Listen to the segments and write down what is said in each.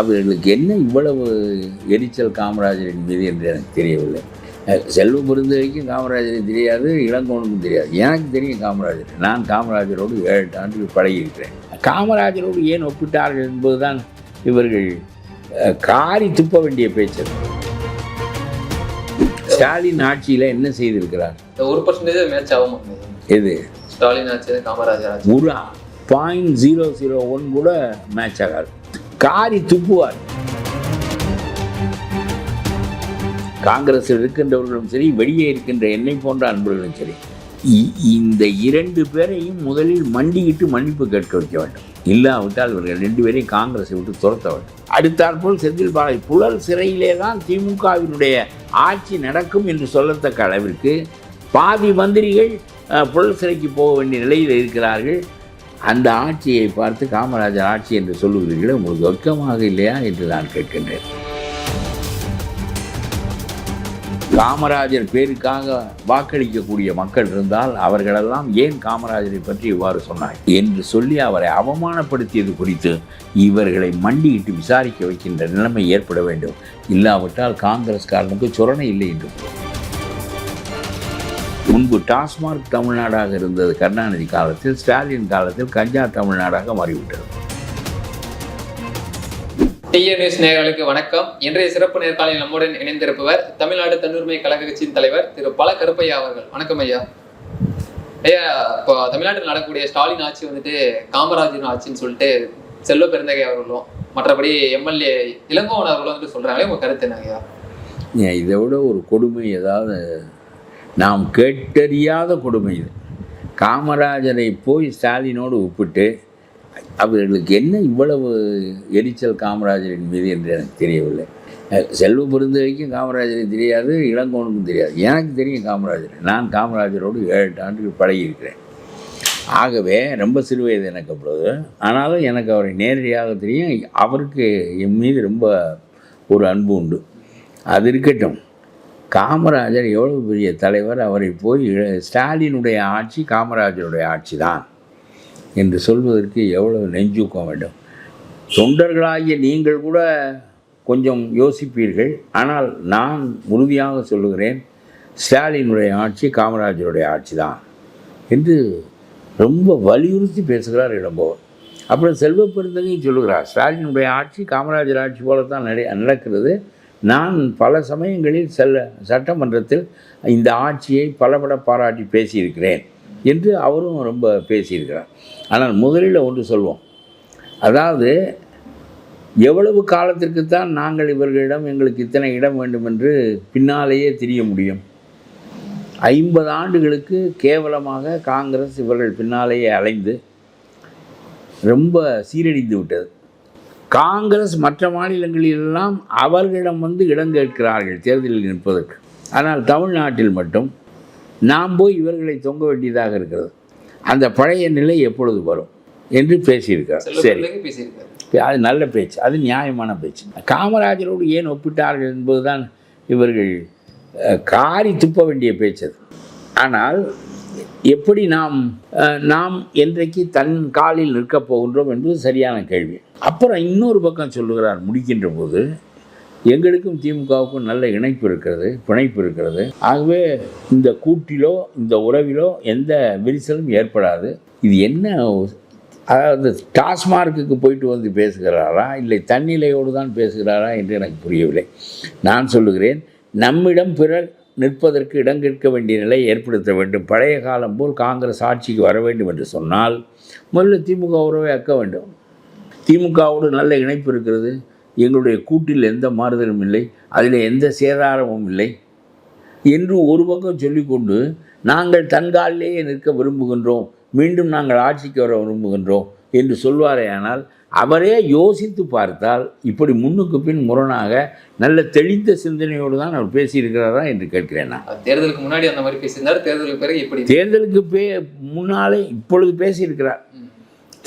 அவர்களுக்கு என்ன இவ்வளவு எரிச்சல் காமராஜரின் மீது என்று எனக்கு தெரியவில்லை. செல்வ பெருந்தகைக்கும் காமராஜரை தெரியாது இளங்கோனுக்கும் தெரியாது. எனக்கு தெரியும் காமராஜர். நான் காமராஜரோடு ஏழு ஆண்டுகள் பழகியிருக்கிறேன். காமராஜரோடு ஏன் ஒப்பிட்டார்கள் என்பதுதான் இவர்கள் காரி துப்ப வேண்டிய பேச்சு ஸ்டாலின் ஆட்சியில் என்ன செய்திருக்கிறார்? ஒரு பர்சன்டேஜ் மேட்ச் ஆகும். எது? ஸ்டாலின் ஆச்சு காமராஜர் ஒரு பாயிண்ட் ஜீரோ ஜீரோ ஒன் கூட மேட்ச் ஆகாது. காரி துப்புவார். காங்கிரஸில் இருக்கின்றவர்களும் சரி வெளியே இருக்கின்ற என்னை போன்ற அன்பர்களும் சரி இ- இந்த இரண்டு பேரையும் முதலில் மண்டியிட்டு மன்னிப்பு கேட்க வைக்க வேண்டும். இல்லாவிட்டால் இவர்கள் ரெண்டு பேரையும் காங்கிரஸை விட்டு துரத்த வேண்டும். அடுத்தாற்போல் செந்தில் பாலாஜி புழல் சிறையிலே தான் திமுகவினுடைய ஆட்சி நடக்கும் என்று சொல்லத்தக்க அளவிற்கு பாதி மந்திரிகள் புழல் சிறைக்கு போக வேண்டிய நிலையில் இருக்கிறார்கள். அந்த ஆட்சியை பார்த்து காமராஜர் ஆட்சி என்று சொல்லுகிறீர்களே உங்களுக்கு வெக்கமாக இல்லையா என்று நான் கேட்கின்றேன். காமராஜர் பேருக்காக வாக்களிக்கக்கூடிய மக்கள் இருந்தால் அவர்களெல்லாம் ஏன் காமராஜரை பற்றி இவ்வாறு சொன்னார் என்று சொல்லி அவரை அவமானப்படுத்தியது குறித்து இவர்களை மண்டியிட்டு விசாரிக்க வைக்கின்ற நிலைமை ஏற்பட வேண்டும். இல்லாவிட்டால் காங்கிரஸ்காரனுக்கு சொரணை இல்லை என்று முன்பு டாஸ்மார்க் தமிழ்நாடாக இருந்தது கருணாநிதி காலத்தில் ஸ்டாலின் காலத்தில் கஞ்சா தமிழ்நாடாக மாறிவிட்டது. டிஏ நியூஸ் நேயர்களுக்கு வணக்கம். இன்றைய சிறப்பு நேர்காணலில் நம்முடன் இணைந்திருப்பவர் தமிழ்நாடு தன்னுரிமை கழக கட்சியின் தலைவர் திரு பல கருப்பையா அவர்கள். வணக்கம் ஐயா. ஐயா இப்போ தமிழ்நாட்டில் நடக்கக்கூடிய ஸ்டாலின் ஆட்சி வந்துட்டு காமராஜர் ஆட்சின்னு சொல்லிட்டு செல்வ பெருந்தகை அவர்களும் மற்றபடி எம்எல்ஏ இளங்கோவன் அவர்களும் வந்துட்டு சொல்றாங்களே உங்க கருத்து என்ன ஐயா? இதை விட ஒரு கொடுமை ஏதாவது நாம் கேட்டறியாத கொடுமை இது. காமராஜரை போய் ஸ்டாலினோடு ஒப்பிட்டு அவர்களுக்கு என்ன இவ்வளவு எரிச்சல் காமராஜரின் மீது என்று எனக்கு தெரியவில்லை. செல்வ பெருந்தகைக்கும் காமராஜரை தெரியாது இளங்கோனுக்கும் தெரியாது. எனக்கு தெரியும் காமராஜர். நான் காமராஜரோடு ஏழு எட்டு ஆண்டுகள் பழகியிருக்கிறேன். ஆகவே ரொம்ப சிறு வயது எனக்கு அப்பொழுது. ஆனாலும் எனக்கு அவரை நேரடியாக தெரியும். அவருக்கு என் மீது ரொம்ப ஒரு அன்பு உண்டு. அது இருக்கட்டும். காமராஜர் எவ்வளவு பெரிய தலைவர் அவரை போய் ஸ்டாலினுடைய ஆட்சி காமராஜருடைய ஆட்சி தான் என்று சொல்வதற்கு எவ்வளவு நெஞ்சூக்கம் வேண்டும். தொண்டர்களாகிய நீங்கள் கூட கொஞ்சம் யோசிப்பீர்கள். ஆனால் நான் உறுதியாக சொல்லுகிறேன் ஸ்டாலினுடைய ஆட்சி காமராஜருடைய ஆட்சி தான் என்று ரொம்ப வலியுறுத்தி பேசுகிறார் இளம்போர். அப்புறம் செல்வ பெருந்தகையும் சொல்லுகிறார் ஸ்டாலினுடைய ஆட்சி காமராஜர் ஆட்சி போல தான் நட நடக்கிறது. நான் பல சமயங்களில் செல்ல சட்டமன்றத்தில் இந்த ஆட்சியை பலபட பாராட்டி பேசியிருக்கிறேன் என்று அவரும் ரொம்ப பேசியிருக்கிறார். ஆனால் முதலில் ஒன்று சொல்வோம். அதாவது எவ்வளவு காலத்திற்கு தான் நாங்கள் இவர்களிடம் எங்களுக்கு இத்தனை இடம் வேண்டும் என்று பின்னாலேயே தெரிய முடியும். ஐம்பது ஆண்டுகளுக்கு கேவலமாக காங்கிரஸ் இவர்கள் பின்னாலேயே அலைந்து ரொம்ப சீரழிந்து விட்டது. காங்கிரஸ் மற்ற மாநிலங்களிலெல்லாம் அவர்களிடம் வந்து இடம் கேட்கிறார்கள் தேர்தலில் நிற்பதற்கு. ஆனால் தமிழ்நாட்டில் மட்டும் நாம் போய் இவர்களை தொங்க வேண்டியதாக இருக்கிறது. அந்த பழைய நிலை எப்பொழுது வரும் என்று பேசியிருக்கிறார். செல்வ சரி. பேசியிருக்காரு அது நல்ல பேச்சு. அது நியாயமான பேச்சு. காமராஜரோடு ஏன் ஒப்பிட்டார்கள் என்பதுதான் இவர்கள் காரி துப்ப வேண்டிய பேச்சு அது. ஆனால் எப்படி நாம் நாம் என்றைக்கு தன் காலில் நிற்கப் போகின்றோம் என்பது சரியான கேள்வி. அப்புறம் இன்னொரு பக்கம் சொல்லுகிறார் முடிக்கின்ற போது எங்களுக்கும் திமுகவுக்கும் நல்ல இணைப்பு இருக்கிறது பிணைப்பு இருக்கிறது. ஆகவே இந்த கூட்டிலோ இந்த உறவிலோ எந்த விரிசலும் ஏற்படாது. இது என்ன அதாவது டாஸ்மார்க்குக்கு போயிட்டு வந்து பேசுகிறாரா இல்லை தன்னிலையோடு தான் பேசுகிறாரா என்று எனக்கு புரியவில்லை. நான் சொல்லுகிறேன் நம்மிடம் பிறர் நிற்பதற்கு இடம் கேட்க வேண்டிய நிலை ஏற்படுத்த வேண்டும். பழைய காலம் போல் காங்கிரஸ் ஆட்சிக்கு வர வேண்டும் என்று சொன்னால் முதல்ல திமுக உறவை அக்க வேண்டும். திமுகவோடு நல்ல இணைப்பு இருக்கிறது. எங்களுடைய கூட்டில் எந்த மாறுதலும் இல்லை. அதில் எந்த சேதாரமும் இல்லை. என்று ஒரு பக்கம் சொல்லிக்கொண்டு நாங்கள் தன்காலிலேயே நிற்க விரும்புகின்றோம். மீண்டும் நாங்கள் ஆட்சிக்கு வர விரும்புகின்றோம். என்று சொல்வாரேயானால் அவரே யோசித்து பார்த்தால் இப்படி முன்னுக்கு பின் முரணாக நல்ல தெளிந்த சிந்தனையோடு தான் அவர் பேசியிருக்கிறாரா என்று கேட்கிறேன் நான். தேர்தலுக்கு முன்னாடி அந்த மாதிரி பேசியிருந்தாரு தேர்தலுக்கு பிறகு இப்படி தேர்தலுக்கு பே முன்னாலே இப்பொழுது பேசியிருக்கிறார்.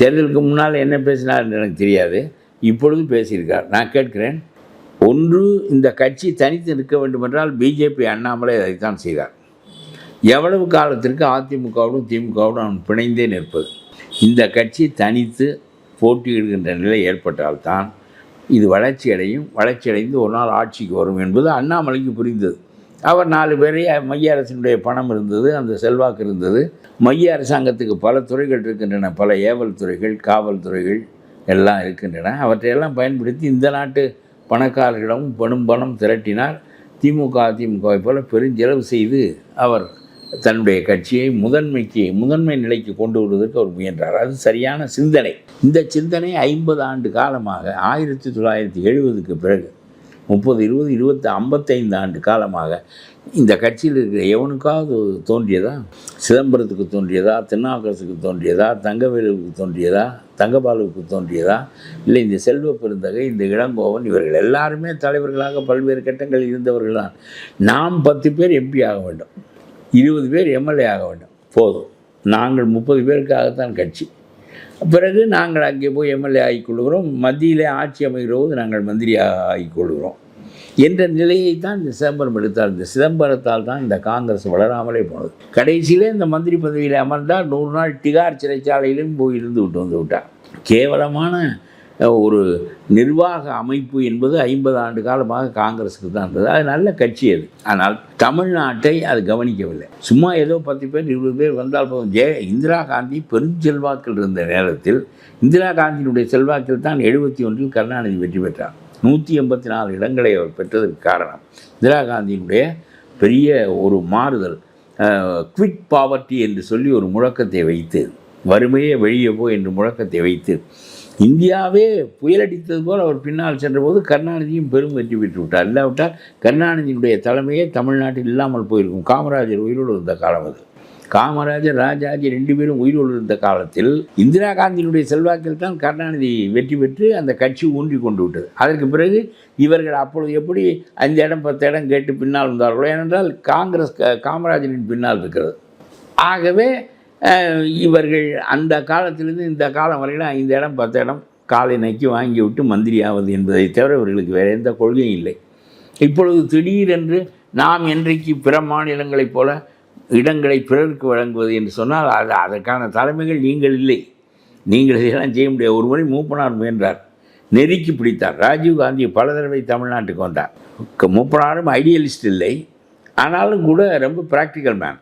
தேர்தலுக்கு முன்னால் என்ன பேசினார் எனக்கு தெரியாது. இப்பொழுது பேசியிருக்கார் நான் கேட்கிறேன் ஒன்று இந்த கட்சி தனித்து நிற்க வேண்டுமென்றால் பிஜேபி அண்ணாமலை அதைத்தான் செய்தார். எவ்வளவு காலத்திற்கு அதிமுகவோடும் திமுகவோடும் அவன் பிணைந்தே நிற்பது? இந்த கட்சி தனித்து போட்டியிடுகின்ற நிலை ஏற்பட்டால்தான் இது வளர்ச்சியடையும். வளர்ச்சியடைந்து ஒரு நாள் ஆட்சிக்கு வரும் என்பது அண்ணாமலைக்கு புரிந்தது. அவர் நாலு பேரே மைய அரசினுடைய பணம் இருந்தது அந்த செல்வாக்கு இருந்தது. மைய அரசாங்கத்துக்கு பல துறைகள் இருக்கின்றன. பல ஏவல் துறைகள் காவல்துறைகள் எல்லாம் இருக்கின்றன. அவற்றையெல்லாம் பயன்படுத்தி இந்த நாட்டு பணக்காரர்களிடமும் பணம் பணம் திரட்டினார். திமுக அதிமுகவை போல பெருஞ்செலவு செய்து அவர் தன்னுடைய கட்சியை முதன்மைக்கு முதன்மை நிலைக்கு கொண்டு வருவதற்கு அவர் முயன்றார். அது சரியான சிந்தனை. இந்த சிந்தனை ஐம்பது ஆண்டு காலமாக ஆயிரத்தி தொள்ளாயிரத்தி எழுபதுக்கு பிறகு முப்பது இருபது இருபத்தி ஐம்பத்தைந்து ஆண்டு காலமாக இந்த கட்சியில் இருக்கிற எவனுக்காவது தோன்றியதா? சிதம்பரத்துக்கு தோன்றியதா? திருநாவுக்கரசுக்கு தோன்றியதா? தங்கவேலுவுக்கு தோன்றியதா? தங்கபாலுவுக்கு தோன்றியதா? இல்லை இந்த செல்வ பெருந்தகை இந்த இளங்கோவன் இவர்கள் எல்லாருமே தலைவர்களாக பல்வேறு கட்டங்களில் இருந்தவர்கள் தான் நாம் பத்து பேர் எம்பி ஆக வேண்டும். இருபது பேர் எம்எல்ஏ ஆக வேண்டும். போதும். நாங்கள் முப்பது பேருக்காகத்தான் கட்சி. பிறகு நாங்கள் அங்கே போய் எம்எல்ஏ ஆகிக்கொள்கிறோம் மத்தியிலே ஆட்சி அமைகிற போது நாங்கள் மந்திரியாக ஆகிக்கொள்கிறோம் என்ற நிலையை தான் இந்த சிதம்பரம் எடுத்தார். இந்த சிதம்பரத்தால் தான் இந்த காங்கிரஸ் வளராமலே போனது. கடைசியிலே இந்த மந்திரி பதவியில் அமர்ந்தால் நூறு நாள் டிகார் சிறைச்சாலையிலும் போய் இருந்து விட்டு வந்து விட்டார். கேவலமான ஒரு நிர்வாக அமைப்பு என்பது ஐம்பது ஆண்டு காலமாக காங்கிரஸுக்கு தான் இருந்தது. அது நல்ல கட்சி அது. ஆனால் தமிழ்நாட்டை அது கவனிக்கவில்லை. சும்மா ஏதோ பத்து பேர் இருபது பேர் வந்தால் போதும். ஜெய இந்திரா காந்தி பெருஞ்செல்வாக்கில் இருந்த நேரத்தில் இந்திரா காந்தியினுடைய செல்வாக்கில் தான் எழுபத்தி ஒன்றில் கருணாநிதி வெற்றி பெற்றார். நூற்றி எண்பத்தி நாலு இடங்களை அவர் பெற்றதற்கு காரணம். இந்திரா காந்தியினுடைய பெரிய ஒரு மாறுதல் குவிட் பாவர்ட்டி என்று சொல்லி ஒரு முழக்கத்தை வைத்து வறுமையே வெளியே போ என்று முழக்கத்தை வைத்து இந்தியாவே புயலடித்தது போல் அவர் பின்னால் சென்றபோது கருணாநிதியும் பெரும் வெற்றி பெற்று விட்டார் இல்லாவிட்டால் கருணாநிதியினுடைய தலைமையே தமிழ்நாட்டில் இல்லாமல் போயிருக்கும். காமராஜர் உயிரோடு இருந்த காலம் அது. காமராஜர் ராஜாஜி ரெண்டு பேரும் உயிரோடு இருந்த காலத்தில் இந்திரா காந்தியினுடைய செல்வாக்கில் தான் கருணாநிதி வெற்றி பெற்று அந்த கட்சி ஊன்றி கொண்டு விட்டது. அதற்கு பிறகு இவர்கள் அப்பொழுது எப்படி அஞ்சு இடம் பத்து இடம் கேட்டு பின்னால் வந்தார்களோ ஏனென்றால் காங்கிரஸ் காமராஜரின் பின்னால் இருக்கிறது. ஆகவே இவர்கள் அந்த காலத்திலிருந்து இந்த காலம் வரையில் ஐந்து இடம் பத்து இடம் காலை நக்கி வாங்கி விட்டு மந்திரி ஆவது என்பதை தவிர இவர்களுக்கு வேறு எந்த கொள்கையும் இல்லை. இப்பொழுது திடீரென்று நாம் என்றைக்கு பிற மாநிலங்களைப் போல இடங்களை பிறருக்கு வழங்குவது என்று சொன்னால் அது அதற்கான தலைமைகள் நீங்கள் இல்லை. நீங்கள் இதெல்லாம் செய்ய முடியாது. ஒரு முறை மூப்பனார் முயன்றார். நெருக்கி பிடித்தார். ராஜீவ் காந்தி பல தடவை தமிழ்நாட்டுக்கு வந்தார். மூப்பனாரும் ஐடியலிஸ்ட் இல்லை. ஆனாலும் கூட ரொம்ப practical man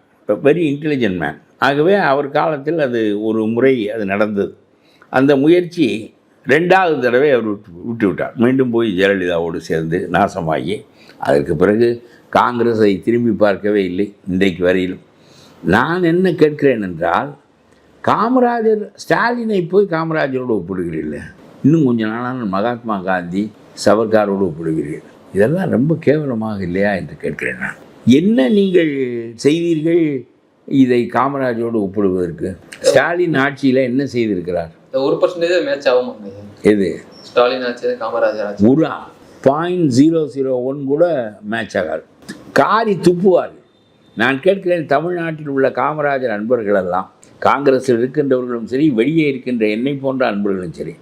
very intelligent man ஆகவே அவர் காலத்தில் அது ஒரு முறை அது நடந்தது. அந்த முயற்சி ரெண்டாவது தடவை அவர் விட்டு விட்டு விட்டார். மீண்டும் போய் ஜெயலலிதாவோடு சேர்ந்து நாசமாகி அதற்கு பிறகு காங்கிரஸை திரும்பி பார்க்கவே இல்லை இன்றைக்கு வரையிலும். நான் என்ன கேட்கிறேன் என்றால் காமராஜர் ஸ்டாலினை போய் காமராஜரோடு ஒப்பிடுகிறீர்கள்? இன்னும் கொஞ்ச நாளான மகாத்மா காந்தி சவர்காரோடு ஒப்பிடுகிறீர்கள். இதெல்லாம் ரொம்ப கேவலமாக இல்லையா என்று கேட்கிறேன் நான். என்ன நீங்கள் செய்வீர்கள் இதை காமராஜரோடு ஒப்பிடுவதற்கு ஸ்டாலின் ஆட்சியில் என்ன செய்திருக்கிறார்? ஒரு பர்சன்டேஜ் மேட்ச் ஆகும். எது? ஸ்டாலின் ஆச்சு காமராஜர் ஒரு பாயிண்ட் ஜீரோ ஜீரோ ஒன் கூட மேட்ச் ஆகாது. காரி துப்புவார். நான் கேட்கிறேன் தமிழ்நாட்டில் உள்ள காமராஜர் அன்பர்களெல்லாம் காங்கிரஸில் இருக்கின்றவர்களும் சரி வெளியே இருக்கின்ற என்னை போன்ற அன்பர்களும் சரி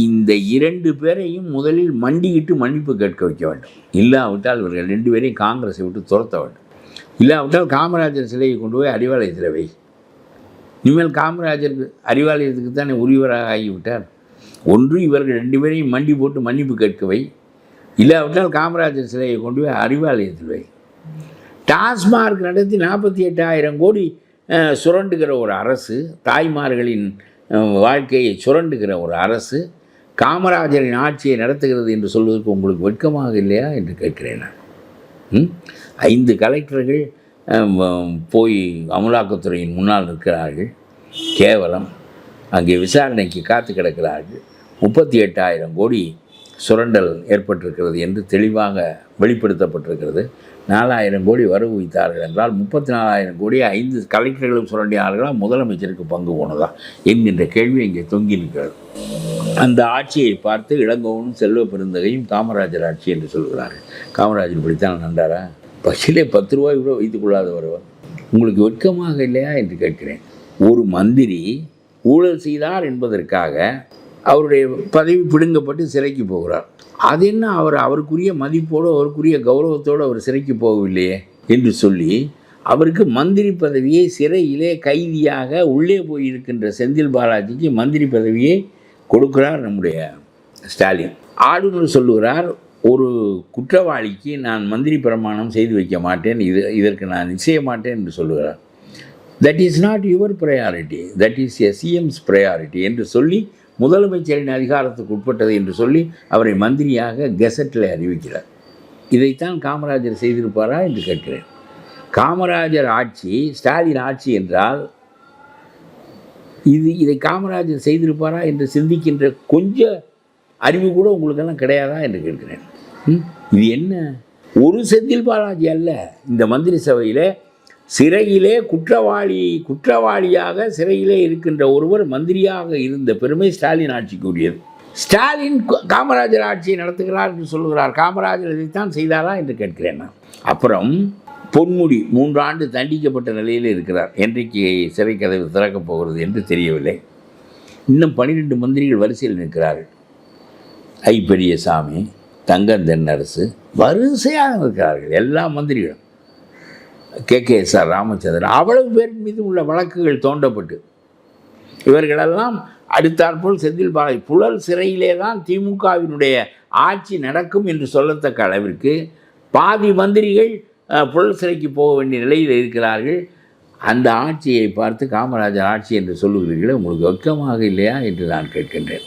இந்த இரண்டு பேரையும் முதலில் மண்டியிட்டு மன்னிப்பு கேட்க வைக்க வேண்டும். இல்லாவிட்டால் இவர்கள் ரெண்டு பேரையும் காங்கிரஸை விட்டு துரத்த வேண்டும். இல்லாவிட்டால் காமராஜர் சிலையை கொண்டு போய் அறிவாலயத்தில் வை. இனிமேல் காமராஜருக்கு அறிவாலயத்துக்கு தானே உரியவராக ஆகிவிட்டார். ஒன்று இவர்கள் ரெண்டு பேரையும் மண்டி போட்டு மன்னிப்பு கேட்க வை. இல்லாவிட்டால் காமராஜர் சிலையை கொண்டு போய் அறிவாலயத்தில் வை. டாஸ்மார்க் நடத்தி நாற்பத்தி எட்டாயிரம் கோடி சுரண்டுகிற ஒரு அரசு தாய்மார்களின் வாழ்க்கையை சுரண்டுகிற ஒரு அரசு காமராஜரின் ஆட்சியை நடத்துகிறது என்று சொல்வதற்கு உங்களுக்கு வெட்கமாக இல்லையா என்று கேட்கிறேன் நான். ஐந்து கலெக்டர்கள் போய் அமலாக்கத்துறையின் முன்னால் நிற்கிறார்கள். கேவலம். அங்கே விசாரணைக்கு காத்து கிடக்கிறார்கள். முப்பத்தி எட்டாயிரம் கோடி சுரண்டல் ஏற்பட்டிருக்கிறது என்று தெளிவாக வெளிப்படுத்தப்பட்டிருக்கிறது. நாலாயிரம் கோடி வரவு வைத்தார்கள் என்றால் முப்பத்தி நாலாயிரம் கோடி ஐந்து கலெக்டர்களும் சுரண்டினார்களா முதலமைச்சருக்கு பங்கு போனதா என்கின்ற கேள்வி இங்கே தொங்கி நிற்கிறது. அந்த ஆட்சியை பார்த்து இளங்கோவனும் செல்வ பெருந்தகையும் காமராஜர் ஆட்சி என்று சொல்கிறார்கள். காமராஜர் இப்படித்தான் நன்றாரா? பஸ்ஸிலே பத்து ரூபாய் கூட வைத்துக் கொள்ளாதவரவர் உங்களுக்கு வெட்கமாக இல்லையா என்று கேட்கிறேன். ஒரு மந்திரி ஊழல் செய்தார் என்பதற்காக அவருடைய பதவி பிடுங்கப்பட்டு சிறைக்கு போகிறார். அது என்ன அவர் அவருக்குரிய மதிப்போடு அவருக்குரிய கௌரவத்தோடு அவர் சிறைக்கு போகவில்லையே என்று சொல்லி அவருக்கு மந்திரி பதவியை சிறையிலே கைதியாக உள்ளே போயிருக்கின்ற செந்தில் பாலாஜிக்கு மந்திரி பதவியை கொடுக்கிறார் நம்முடைய ஸ்டாலின். ஆளுநர் சொல்லுகிறார் ஒரு குற்றவாளிக்கு நான் மந்திரி பிரமாணம் செய்து வைக்க மாட்டேன் இது இதற்கு நான் நிச்சய மாட்டேன் என்று சொல்லுகிறார். That is not your priority that is a CM's priority என்று சொல்லி முதலமைச்சரின் அதிகாரத்துக்கு உட்பட்டது என்று சொல்லி அவரை மந்திரியாக கெசட்டில் அறிவிக்கிறார். இதைத்தான் காமராஜர் செய்திருப்பாரா என்று கேட்கிறேன். காமராஜர் ஆட்சி ஸ்டாலின் ஆட்சி என்றால் இது இதை காமராஜர் செய்திருப்பாரா என்று சிந்திக்கின்ற கொஞ்ச அறிவு கூட உங்களுக்கெல்லாம் கிடையாதா என்று கேட்கிறேன். இது என்ன? ஒரு செந்தில் பாலாஜி அல்ல. இந்த மந்திரி சபையிலே சிறையிலே குற்றவாளி குற்றவாளியாக சிறையிலே இருக்கின்ற ஒருவர் மந்திரியாக இருந்த பெருமை ஸ்டாலின் ஆட்சிக்குரியது. ஸ்டாலின் காமராஜர் ஆட்சியை நடத்துகிறார் என்று சொல்லுகிறார். காமராஜர் இதைத்தான் செய்தாரா என்று கேட்கிறேன் நான். அப்புறம் பொன்முடி மூன்றாண்டு தண்டிக்கப்பட்ட நிலையில் இருக்கிறார். என்றைக்கு சிறை கதவு திறக்கப் போகிறது என்று தெரியவில்லை. இன்னும் பன்னிரெண்டு மந்திரிகள் வரிசையில் நிற்கிறார்கள். ஐ பெரியசாமி தங்கம் தென்னரசு வரிசையாக இருக்கிறார்கள் எல்லா மந்திரிகளும். K. K. S R Ramachandran அவ்வளவு பேர் மீது உள்ள வழக்குகள் தோண்டப்பட்டு இவர்களெல்லாம் அடுத்தாற்போல் செந்தில் பாலாஜி புழல் சிறையிலே தான் திமுகவினுடைய ஆட்சி நடக்கும் என்று சொல்லத்தக்க அளவிற்கு பாதி மந்திரிகள் புழல் சிறைக்கு போக வேண்டிய நிலையில் இருக்கிறார்கள். அந்த ஆட்சியை பார்த்து காமராஜர் ஆட்சி என்று சொல்லுகிறீர்களே உங்களுக்கு வெக்கமாக இல்லையா என்று நான் கேட்கின்றேன்.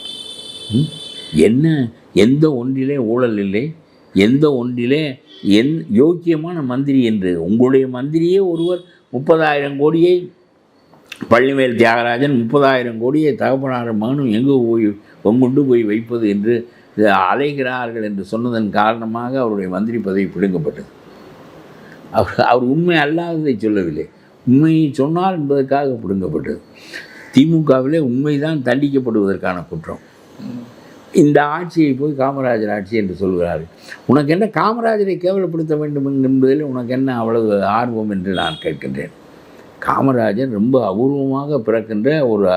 என்ன? எந்த ஒன்றிலே ஊழல் இல்லை? எந்த ஒன்றிலே என் யோக்கியமான மந்திரி என்று உங்களுடைய மந்திரியே ஒருவர் முப்பதாயிரம் கோடியை பள்ளிமேல் தியாகராஜன் முப்பதாயிரம் கோடியை தகப்பனார் மகனும் எங்கே போய் கொண்டு போய் வைப்பது என்று அலைகிறார்கள் என்று சொன்னதன் காரணமாக அவருடைய மந்திரி பதவி பிடுங்கப்பட்டது. அவர் அவர் உண்மை அல்லாததை சொல்லவில்லை. உண்மையை சொன்னார் என்பதற்காக பிடுங்கப்பட்டது. திமுகவிலே உண்மைதான் தண்டிக்கப்படுவதற்கான குற்றம். இந்த ஆட்சியை போய் காமராஜர் ஆட்சி என்று சொல்கிறார்கள் உனக்கு என்ன காமராஜரை கேவலப்படுத்த வேண்டும் என்பதில் உனக்கு என்ன அவ்வளவு ஆர்வம் என்று நான் கேட்கின்றேன். காமராஜர் ரொம்ப அபூர்வமாக பிறக்கின்ற ஒரு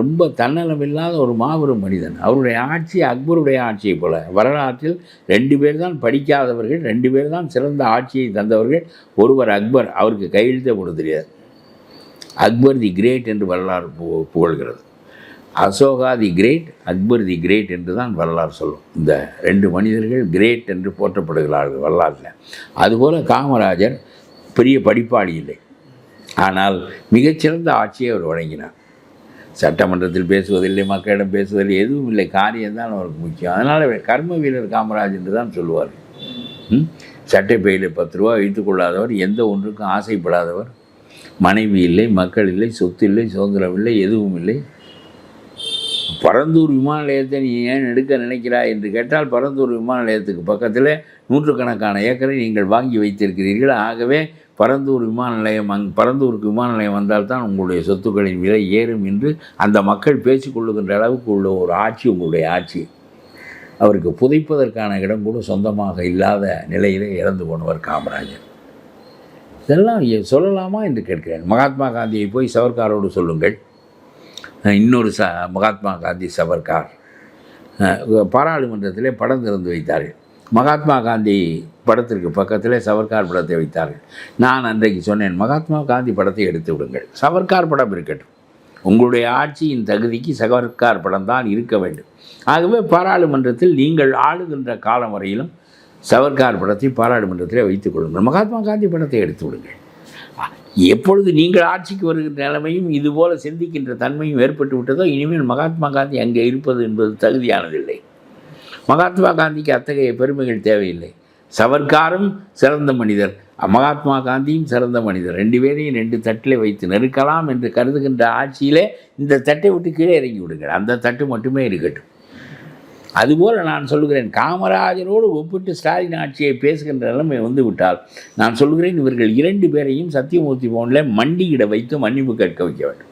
ரொம்ப தன்னலமில்லாத ஒரு மாபெரும் மனிதன். அவருடைய ஆட்சி அக்பருடைய ஆட்சியை போல. வரலாற்றில் ரெண்டு பேர் தான் படிக்காதவர்கள் ரெண்டு பேர் தான் சிறந்த ஆட்சியை தந்தவர்கள். ஒருவர் அக்பர் அவருக்கு கையெழுத்தே போட தெரியாது. அக்பர் தி கிரேட் என்று வரலாறு புகழ்கிறது. Ashoka the great Akbar the great என்று தான் வரலாறு சொல்லும். இந்த ரெண்டு மனிதர்கள் கிரேட் என்று போற்றப்படுகிறார்கள் வரலாற்றில் அதுபோல் காமராஜர் பெரிய படிப்பாளி இல்லை. ஆனால் மிகச்சிறந்த ஆட்சியை அவர் வழங்கினார். சட்டமன்றத்தில் பேசுவதில்லை மக்களிடம் பேசுவதில்லை எதுவும் இல்லை. காரியம்தான் அவருக்கு முக்கியம். அதனால் கர்ம வீரர் காமராஜ் என்று தான் சொல்லுவார். ம்? சட்டைப்பையில் பத்து ரூபா வைத்துக்கொள்ளாதவர் எந்த ஒன்றுக்கும் ஆசைப்படாதவர். மனைவி இல்லை மக்கள் இல்லை சொத்து இல்லை சுதந்திரம் இல்லை எதுவும் இல்லை. பரந்தூர் விமான நிலையத்தை நீ ஏன் எடுக்க நினைக்கிறாய் என்று கேட்டால் பரந்தூர் விமான நிலையத்துக்கு பக்கத்தில் நூற்றுக்கணக்கான ஏக்கரை நீங்கள் வாங்கி வைத்திருக்கிறீர்கள். ஆகவே பரந்தூர் விமான நிலையம் அங் பரந்தூருக்கு விமான நிலையம் வந்தால்தான் உங்களுடைய சொத்துக்களின் விலை ஏறும் என்று அந்த மக்கள் பேசிக்கொள்ளுகின்ற அளவுக்கு உள்ள ஒரு ஆட்சி உங்களுடைய ஆட்சி. அவருக்கு புதைப்பதற்கான இடம் கூட சொந்தமாக இல்லாத நிலையிலே இறந்து போனவர் காமராஜர். இதெல்லாம் சொல்லலாமா என்று கேட்கிறேன். மகாத்மா காந்தியை போய் சவர்காரோடு சொல்லுங்கள். இன்னொரு ச மகாத்மா காந்தி சவர்கார் பாராளுமன்றத்திலே படம் திறந்து வைத்தார்கள். மகாத்மா காந்தி படத்திற்கு பக்கத்திலே சவர்கார் படத்தை வைத்தார்கள். நான் அன்றைக்கு சொன்னேன் மகாத்மா காந்தி படத்தை எடுத்து விடுங்கள். சவர்கார் படம் இருக்கட்டும். உங்களுடைய ஆட்சியின் தகுதிக்கு சவர்கார் படம் தான் இருக்க வேண்டும். ஆகவே பாராளுமன்றத்தில் நீங்கள் ஆளுகின்ற காலம் வரையிலும் சவர்கார் படத்தை பாராளுமன்றத்திலே வைத்துக் கொள்ளுங்கள். மகாத்மா காந்தி படத்தை எடுத்து விடுங்கள். எப்பொழுது நீங்கள் ஆட்சிக்கு வருகின்ற நிலைமையும் இதுபோல சிந்திக்கின்ற தன்மையும் ஏற்பட்டு விட்டதோ இனிமேல் மகாத்மா காந்தி அங்கே இருப்பது என்பது தகுதியானதில்லை. மகாத்மா காந்திக்கு அத்தகைய பெருமைகள் தேவையில்லை. சவர்காரும் சிறந்த மனிதர். மகாத்மா காந்தியும் சிறந்த மனிதர். ரெண்டு பேரையும் ரெண்டு தட்டில் வைத்து நெருக்கலாம் என்று கருதுகின்ற ஆட்சியிலே இந்த தட்டை விட்டு கீழே இறங்கி விடுங்கள். அந்த தட்டு மட்டுமே இருக்கட்டும். அதுபோல் நான் சொல்கிறேன் காமராஜரோடு ஒப்பிட்டு ஸ்டாலின் ஆட்சியை பேசுகின்ற நிலைமை வந்து விட்டால் நான் சொல்கிறேன் இவர்கள் இரண்டு பேரையும் சத்தியமூர்த்தி போனில் மண்டியிட வைத்து மன்னிப்பு கேட்க வைக்க வேண்டும்.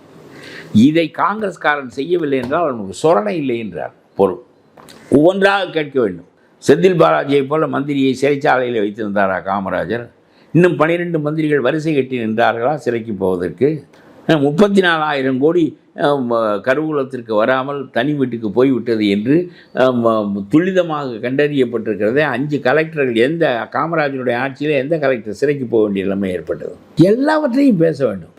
இதை காங்கிரஸ்காரன் செய்யவில்லை என்றால் அவனுக்கு சொரணை இல்லை என்றார் பொருள். ஒவ்வொன்றாக கேட்க வேண்டும். செந்தில் பாலாஜியை போல மந்திரியை சிறைச்சாலையில் வைத்திருந்தாரா காமராஜர்? இன்னும் பனிரெண்டு மந்திரிகள் வரிசை கட்டி நின்றார்களா சிறைக்கு போவதற்கு? முப்பத்தி நாலாயிரம் கோடி கருவூலத்திற்கு வராமல் தனி வீட்டுக்கு போய்விட்டது என்று அஹ், ம- கண்டறியப்பட்டிருக்கிறதே அஞ்சு கலெக்டர்கள் எந்த காமராஜருடைய ஆட்சியில் எந்த கலெக்டர் சிறைக்கு போக வேண்டிய நிலைமை ஏற்பட்டது? எல்லாவற்றையும் பேச வேண்டும்.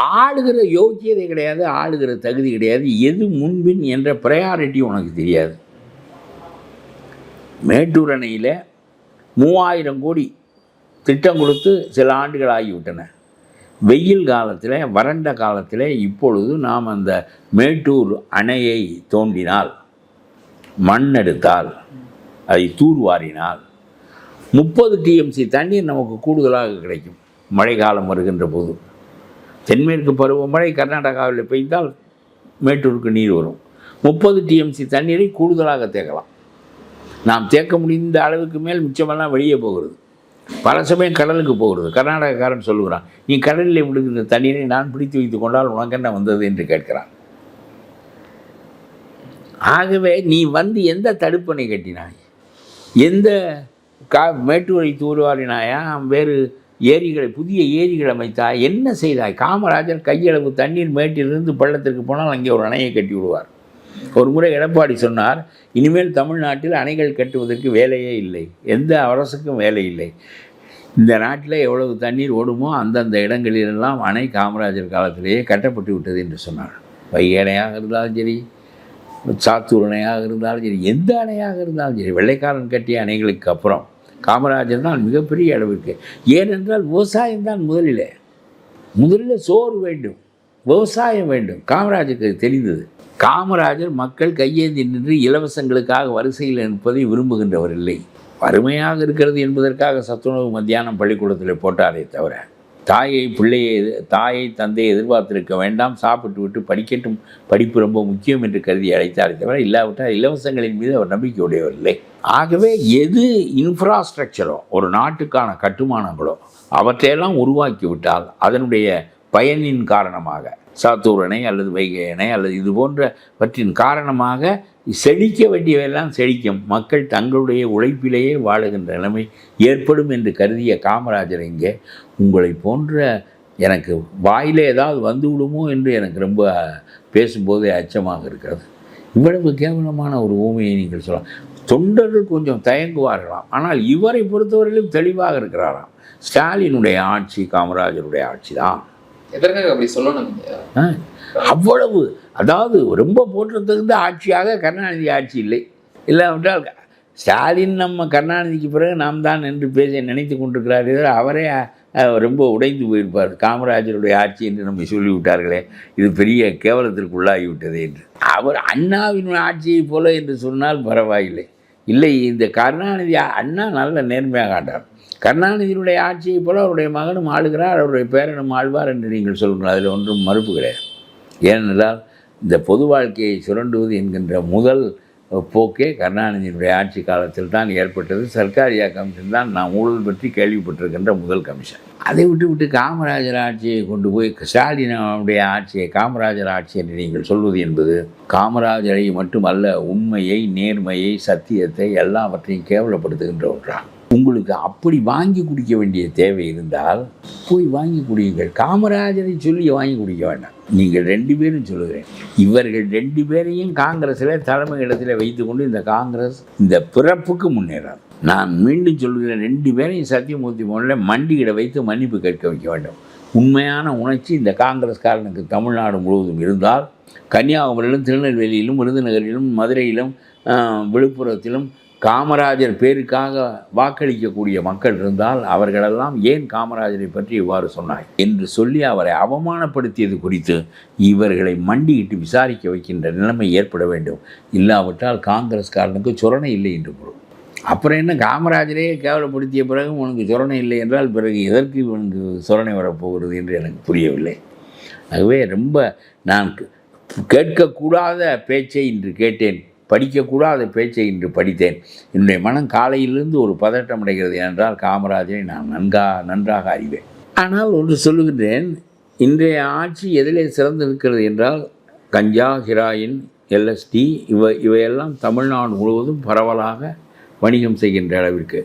ஆளுகிற யோக்கியதை கிடையாது ஆளுகிற தகுதி கிடையாது எது முன்பின் என்ற ப்ரையாரிட்டி உனக்கு தெரியாது. மேட்டூர் அணையில் மூவாயிரம் கோடி திட்டம் கொடுத்து சில ஆண்டுகள் ஆகிவிட்டன. வெயில் காலத்தில் வறண்ட காலத்தில் இப்பொழுது நாம் அந்த மேட்டூர் அணையை தோண்டினால் மண் எடுத்தால் அதை தூர்வாரினால் முப்பது டிஎம்சி தண்ணீர் நமக்கு கூடுதலாக கிடைக்கும். மழைக்காலம் வருகின்ற போது. தென்மேற்கு பருவமழை கர்நாடகாவில் பெய்தால் மேட்டூருக்கு நீர் வரும். முப்பது டிஎம்சி தண்ணீரை கூடுதலாக தேக்கலாம். நாம் தேக்க முடிந்த அளவுக்கு மேல் மிச்சமெல்லாம் வெளியே போகிறது. பல சமயம் கடலுக்கு போகிறது. கர்நாடகக்காரன் சொல்லுகிறான் நீ கடலில் விழுகிற தண்ணீரை நான் பிடித்து வைத்து கொண்டால் உனக்கு என்ன வந்தது? என்று கேட்கிறான். ஆகவே நீ வந்து எந்த தடுப்பணை கட்டினாய்? எந்த கா மேட்டூரை தூர்வாரினாயா? வேறு ஏரிகளை புதிய ஏரிகள் அமைத்தாய்? என்ன செய்தாய்? காமராஜர் கையளவு தண்ணீர் மேட்டிலிருந்து பள்ளத்திற்கு போனால் அங்கே ஒரு அணையை கட்டி விடுவார். ஒரு முறை எடப்பாடி சொன்னார் இனிமேல் தமிழ்நாட்டில் அணைகள் கட்டுவதற்கு வேலையே இல்லை. எந்த அரசுக்கும் வேலை இல்லை. இந்த நாட்டில் எவ்வளவு தண்ணீர் ஓடுமோ அந்தந்த இடங்களிலெல்லாம் அணை காமராஜர் காலத்திலேயே கட்டப்பட்டு விட்டது என்று சொன்னார். வைகணையாக இருந்தாலும் சரி சாத்தூர் அணையாக இருந்தாலும் சரி எந்த அணையாக இருந்தாலும் சரி வெள்ளைக்காரன் கட்டிய அணைகளுக்கு அப்புறம் காமராஜர் தான் மிகப்பெரிய அளவிற்கு. ஏனென்றால் விவசாயம்தான் முதலில். முதலில் சோறு வேண்டும். விவசாயம் வேண்டும். காமராஜருக்கு தெரிந்தது. காமராஜர் மக்கள் கையேந்தி நின்று இலவசங்களுக்காக வரிசையில் நிற்பதை விரும்புகின்றவர் இல்லை. வறுமையாக இருக்கிறது என்பதற்காக சத்துணவு மத்தியானம் பள்ளிக்கூடத்தில் போட்டாரே தவிர தாயை பிள்ளையை தாயை தந்தையை எதிர்பார்த்திருக்க வேண்டாம் சாப்பிட்டு விட்டு படிக்கட்டும் படிப்பு ரொம்ப முக்கியம் என்று கருதி அழைத்தாரே தவிர இல்லாவிட்டால் இலவசங்களின் மீது அவர் நம்பிக்கை உடையவர் இல்லை. ஆகவே எது இன்ஃப்ராஸ்ட்ரக்சரோ ஒரு நாட்டுக்கான கட்டுமானங்களோ அவற்றையெல்லாம் உருவாக்கி விட்டால் அதனுடைய பயனின் காரணமாக சாத்தூரனை அல்லது வைகையனை அல்லது இது போன்றவற்றின் காரணமாக செழிக்க வேண்டியவையெல்லாம் செழிக்கும். மக்கள் தங்களுடைய உழைப்பிலேயே வாழுகின்ற நிலைமை ஏற்படும் என்று கருதிய காமராஜர் இங்கே உங்களை போன்ற எனக்கு வாயிலே ஏதாவது வந்து விடுமோ? என்று எனக்கு ரொம்ப பேசும்போதே அச்சமாக இருக்கிறது. இவ்வளவு கேவலமான ஒரு ஊமையை நீங்கள் சொல்லலாம். தொண்டர்கள் கொஞ்சம் தயங்குவார்களாம். ஆனால் இவரை பொறுத்தவரையிலும் தெளிவாக இருக்கிறாராம். ஸ்டாலினுடைய ஆட்சி காமராஜருடைய ஆட்சி தான் எதற்காக அப்படி சொல்லணும் அவ்வளவு. அதாவது ரொம்ப போற்ற ஆட்சியாக கருணாநிதி ஆட்சி இல்லை. இல்லாவிட்டால் ஸ்டாலின் நம்ம கருணாநிதிக்கு பிறகு நாம் தான் என்று பேச நினைத்து கொண்டிருக்கிறார் தவிர அவரே ரொம்ப உடைந்து போயிருப்பார். காமராஜருடைய ஆட்சி என்று நம்மை சொல்லிவிட்டார்களே இது பெரிய கேவலத்திற்கு உள்ளாகிவிட்டது என்று. அவர் அண்ணாவின் ஆட்சியைப் போல என்று சொன்னால் பரவாயில்லை. இல்லை இந்த கருணாநிதி அண்ணா நல்ல நேர்மையாக ஆண்டார். கருணாநிதியினுடைய ஆட்சியைப் போல அவருடைய மகனும் ஆளுகிறார் அவருடைய பேரனும் ஆழ்வார் என்று நீங்கள் சொல்லுங்கள். அதில் ஒன்றும் மறுப்பு கிடையாது. ஏனென்றால் இந்த பொது வாழ்க்கையை சுரண்டுவது என்கின்ற முதல் போக்கே கருணாநிதியினுடைய ஆட்சி காலத்தில் தான் ஏற்பட்டது. சர்க்காரியா கமிஷன் தான் நான் ஊழல் பற்றி கேள்விப்பட்டிருக்கின்ற முதல் கமிஷன். அதை விட்டு விட்டு காமராஜர் ஆட்சியை கொண்டு போய் ஸ்டாலினுடைய ஆட்சியை காமராஜர் ஆட்சி என்று நீங்கள் சொல்வது என்பது காமராஜரை மட்டுமல்ல உண்மையை நேர்மையை சத்தியத்தை எல்லாவற்றையும் கேவலப்படுத்துகின்ற ஒன்றாகும். உங்களுக்கு அப்படி வாங்கி குடிக்க வேண்டிய தேவை இருந்தால் போய் வாங்கி குடியுங்கள். காமராஜரை சொல்லி வாங்கி குடிக்க வேண்டாம். நீங்கள் ரெண்டு பேரும் சொல்லுகிறேன். இவர்கள் ரெண்டு பேரையும் காங்கிரஸில் தலைமை இடத்துல வைத்துக்கொண்டு இந்த காங்கிரஸ் இந்த பிறப்புக்கு முன்னேறாது. நான் மீண்டும் சொல்கிறேன் ரெண்டு பேரையும் சத்தியமூர்த்தி மோனில் மண்டியிட வைத்து மன்னிப்பு கேட்க வைக்க வேண்டும். உண்மையான உணர்ச்சி இந்த காங்கிரஸ்காரனுக்கு தமிழ்நாடு முழுவதும் இருந்தால் கன்னியாகுமரியிலும் திருநெல்வேலியிலும் விருதுநகரிலும் மதுரையிலும் விழுப்புரத்திலும் காமராஜர் பேருக்காக வாக்களிக்கக்கூடிய மக்கள் இருந்தால் அவர்களெல்லாம் ஏன் காமராஜரை பற்றி இவ்வாறு சொன்னாய்? என்று சொல்லி அவரை அவமானப்படுத்தியது குறித்து இவர்களை மண்டியிட்டு விசாரிக்க வைக்கின்ற நிலைமை ஏற்பட வேண்டும். இல்லாவிட்டால் காங்கிரஸ்காரனுக்கு சுரணை இல்லை என்று பொருள். அப்புறம் என்ன? காமராஜரே கேவலப்படுத்திய பிறகு உனக்கு சுரணை இல்லை என்றால் பிறகு எதற்கு இவனுக்கு சுரணை வரப்போகிறது என்று எனக்கு புரியவில்லை. ஆகவே ரொம்ப நான் கேட்கக்கூடாத பேச்சை இன்று கேட்டேன். படிக்கக்கூடாத பேச்சை இன்று படித்தேன். என்னுடைய மனம் காலையிலிருந்து ஒரு பதட்டம் அடைகிறது என்றால் காமராஜரை நான் நன்கா நன்றாக அறிவேன். ஆனால் ஒன்று சொல்லுகின்றேன் இன்றைய ஆட்சி எதிலே சிறந்திருக்கிறது என்றால் கஞ்சா ஹிராயின் எல்எஸ்டி இவை இவையெல்லாம் தமிழ்நாடு முழுவதும் பரவலாக வணிகம் செய்கின்ற அளவிற்கு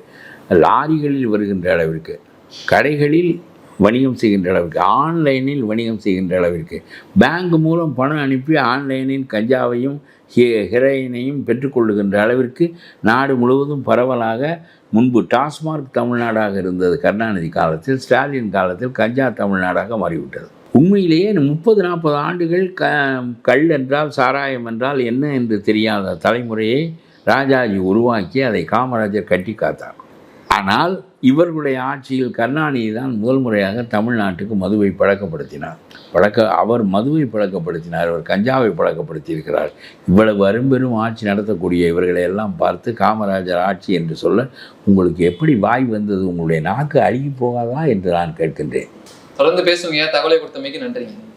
லாரிகளில் வருகின்ற அளவிற்கு கடைகளில் வணிகம் செய்கின்ற அளவிற்கு ஆன்லைனில் வணிகம் செய்கின்ற அளவிற்கு பேங்க் மூலம் பணம் அனுப்பி ஆன்லைனில் கஞ்சாவையும் ஹெரோயினையும் பெற்றுக்கொள்ளுகின்ற அளவிற்கு நாடு முழுவதும் பரவலாக முன்பு டாஸ்மார்க் தமிழ்நாடாக இருந்தது. கருணாநிதி காலத்தில் ஸ்டாலின் காலத்தில் கஞ்சா தமிழ்நாடாக மாறிவிட்டது. உண்மையிலேயே முப்பது நாற்பது ஆண்டுகள் க கல் என்றால் சாராயம் என்றால் என்ன என்று தெரியாத தலைமுறையை ராஜாஜி உருவாக்கி அதை காமராஜர் கட்டி காத்தார். ஆனால் இவர்களுடைய ஆட்சியில் கருணாநிதி தான் முதல் முறையாக தமிழ்நாட்டுக்கு மதுவை பழக்கப்படுத்தினார். பழக்க அவர் மதுவை பழக்கப்படுத்தினார் அவர் கஞ்சாவை பழக்கப்படுத்தியிருக்கிறார். இவ்வளவு அரும்பெரும் ஆட்சி நடத்தக்கூடிய இவர்களை எல்லாம் பார்த்து காமராஜர் ஆட்சி என்று சொல்ல உங்களுக்கு எப்படி வாய் வந்தது? உங்களுடைய நாக்கு அழுகி போகாதா? என்று நான் கேட்கின்றேன். தொடர்ந்து பேசுங்க தகவலை கொடுத்தமைக்கு நன்றிங்க.